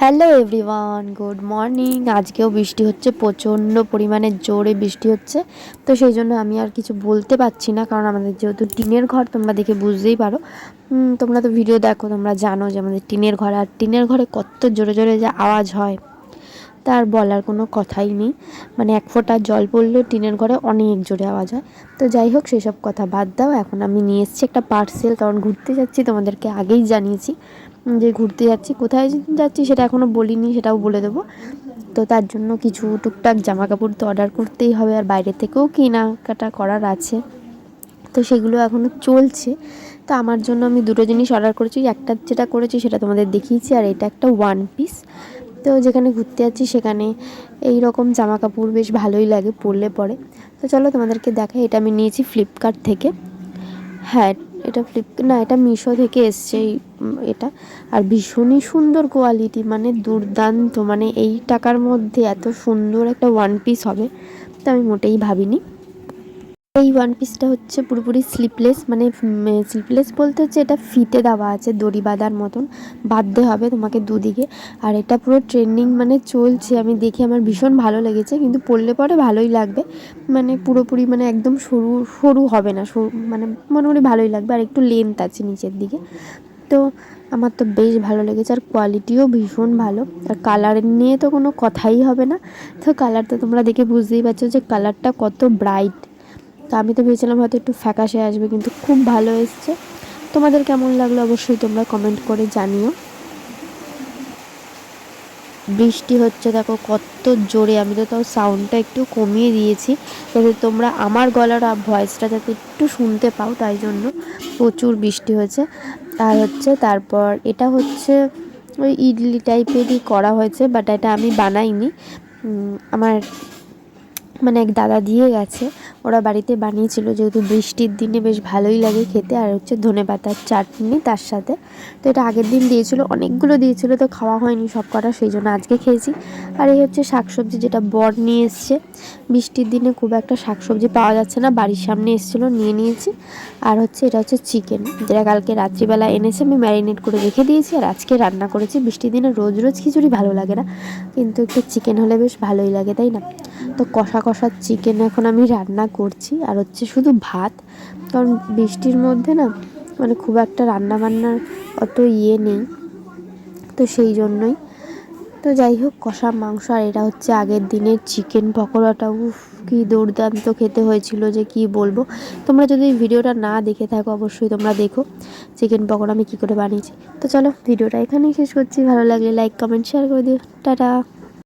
Hello everyone good morning আজকেও বৃষ্টি হচ্ছে, প্রচণ্ড পরিমাণে জোরে বৃষ্টি হচ্ছে। তো সেই জন্য আমি আর কিছু বলতে পারছি না, কারণ আমাদের যেহেতু টিনের ঘর, তোমরা দেখে বুঝতেই পারো। তোমরা তো ভিডিও দেখো, তোমরা জানো যে আমাদের টিনের ঘর, আর টিনের ঘরে কত জোরে জোরে যে আওয়াজ হয় তার বলার কোনো কথাই নেই। মানে এক ফোঁটা জল পড়লেও টিনের ঘরে অনেক জোরে আওয়াজ হয়। তো যাই হোক, সেসব কথা বাদ দাও। এখন আমি নিয়ে এসেছি একটা পার্সেল কারণ ঘুরতে যাচ্ছি, তোমাদেরকে আগেই জানিয়েছি। যে ঘুরতে যাচ্ছি, কোথায় যাচ্ছি সেটা এখনও বলিনি, সেটাও বলে দেবো। তো তার জন্য কিছু টুকটাক জামা কাপড় তো অর্ডার করতেই হবে, আর বাইরে থেকেও কেনাকাটা করার আছে। তো সেগুলো এখনও চলছে। তো আমার জন্য আমি দুটো জিনিস অর্ডার করেছি, একটা যেটা করেছি সেটা তোমাদের দেখিয়েছি, আর এটা একটা ওয়ান পিস তো যেখানে ঘুরতে যাচ্ছি সেখানে এই রকম জামা কাপড় বেশ ভালোই লাগে, পরলে পরে। তো চলো তোমাদেরকে দেখাই, এটা আমি নিয়েছি ফ্লিপকার্ট থেকে। হ্যাঁ এটা ফ্লিপ না, এটা মিশো থেকে এসছে এই এটা। আর ভীষণই সুন্দর কোয়ালিটি মানে দুর্দান্ত মানে এই টাকার মধ্যে এত সুন্দর একটা ওয়ান পিস হবে, তা আমি মোটেই ভাবিনি। এই ওয়ান পিসটা হচ্ছে পুরোপুরি স্লিপলেস মানে স্লিপলেস বলতে হচ্ছে এটা ফিতে দেওয়া আছে, দড়ি বাঁধার মতন। বাঁধতে হবে তোমাকে দুদিকে। আর এটা পুরো ট্রেন্ডিং মানে চলছে। আমি দেখি আমার ভীষণ ভালো লেগেছে, কিন্তু পরলে পরে ভালোই লাগবে। মানে পুরোপুরি মানে একদম সরু সরু হবে না, সরু মানে মোটামুটি ভালোই লাগবে। আর একটু লেন্থ আছে নিচের দিকে। তো আমার তো বেশ ভালো লেগেছে, আর কোয়ালিটিও ভীষণ ভালো। আর কালার নিয়ে তো কোনো কথাই হবে না। তো কালার তো তোমরা দেখে বুঝতেই পারছ যে কালারটা কত ব্রাইট তো আমি তো ভেবেছিলাম হয়তো একটু ফ্যাকাশে আসবে, কিন্তু খুব ভালো এসছে। তোমাদের কেমন লাগল অবশ্যই তোমরা কমেন্ট করে জানিও। বৃষ্টি হচ্ছে, দেখো কত জোরে, আমি তো তাও সাউন্ডটা একটু কমিয়ে দিয়েছি। যাতে তোমরা আমার গলার ভয়েসটা যাতে একটু শুনতে পাও, তাই জন্য প্রচুর বৃষ্টি হয়েছে। আর হচ্ছে তারপর এটা হচ্ছে ওই ইডলি টাইপেরই করা হয়েছে বাট এটা আমি বানাইনি। আমার মানে এক দাদা দিয়ে গেছে। ওরা বাড়িতে বানিয়েছিল, যেহেতু বৃষ্টির দিনে বেশ ভালোই লাগে খেতে, আর হচ্ছে ধনে পাতার চাটনি তার সাথে। তো এটা আগের দিন দিয়েছিল, অনেকগুলো দিয়েছিল, তো খাওয়া হয়নি সব কটা সেই জন্য আজকে খেয়েছি। আর এই হচ্ছে শাকসবজি যেটা বর নিয়ে এসছে। বৃষ্টির দিনে খুব একটা শাকসবজি পাওয়া যাচ্ছে না, বাড়ির সামনে এসেছিল, নিয়ে নিয়েছি। আর হচ্ছে এটা হচ্ছে চিকেন, যেটা কালকে রাত্রিবেলা এনেছে, আমি ম্যারিনেট করে রেখে দিয়েছি আর আজকে রান্না করেছি। বৃষ্টির দিনে রোজ রোজ খিচুড়ি ভালো লাগে না, কিন্তু একটু চিকেন হলে বেশ ভালোই লাগে, তাই না? তো কষা কষা চিকেন এখন আমি রান্না করছি, আর হচ্ছে শুধু ভাত, কারণ বৃষ্টির মধ্যে না মানে খুব একটা রান্না বান্নার অত ইয়ে নেই। তো সেই জন্যই তো যাই হোক কষা মাংস আর এটা হচ্ছে আগের দিনের চিকেন পকোড়াটা। উফ, কি দুর্দান্ত খেতে হয়েছিল যে কি বলব। তোমরা যদি ভিডিওটা না দেখে থাকো, অবশ্যই তোমরা দেখো চিকেন পকোড়া আমি কী করে বানিয়েছি। তো চলো, ভিডিওটা এখানেই শেষ করছি। ভালো লাগলে লাইক কমেন্ট শেয়ার করে দিও। টাটা!